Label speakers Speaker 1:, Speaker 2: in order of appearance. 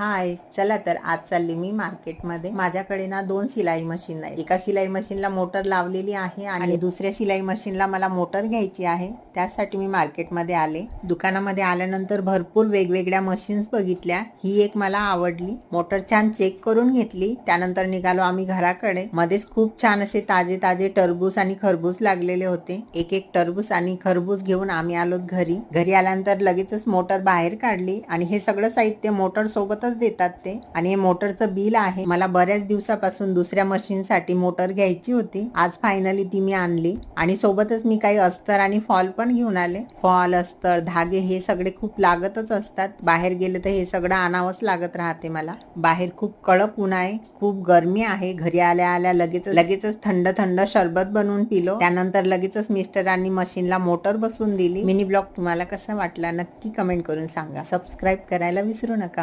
Speaker 1: हाय चला तर आज चालली मी मार्केटमध्ये. माझ्याकडे ना दोन सिलाई मशीन आहे. एका सिलाई मशीनला मोटर लावलेली आहे आणि दुसऱ्या सिलाई मशीनला मला मोटर घ्यायची आहे. त्यासाठी मी मार्केटमध्ये आले. दुकानामध्ये आल्यानंतर भरपूर वेगवेगळ्या मशीन्स बघितल्या. ही एक मला आवडली. मोटर छान चेक करून घेतली. त्यानंतर निघालो आम्ही घराकडे. मध्येच खूप छान असे ताजे ताजे टरबूज आणि खरबूज लागलेले होते. एक एक टरबूज आणि खरबूज घेऊन आम्ही आलो घरी. घरी आल्यानंतर लगेचच मोटर बाहेर काढली आणि हे सगळं साहित्य मोटर सोबतच देतात ते. आणि हे मोटरचं बिल आहे. मला बऱ्याच दिवसापासून दुसऱ्या मशीनसाठी मोटर घ्यायची होती. आज फायनली ती मी आणली. आणि सोबतच मी काही अस्तर आणि फॉल पण घेऊन आले. फॉल अस्तर धागे हे सगळे खूप लागतच असतात. बाहेर गेले तर हे सगळं आणावंच लागत राहते मला. बाहेर खूप कडक ऊन आहे. खूप गरमी आहे. घरी आल्या आल्या लगेच लगेचच थंड थंड शरबत बनवून पिलो. त्यानंतर लगेचच मिस्टरांनी मशीनला मोटर बसवून दिली. मिनी ब्लॉग तुम्हाला कसा वाटला नक्की कमेंट करून सांगा. सबस्क्राईब करायला विसरू नका.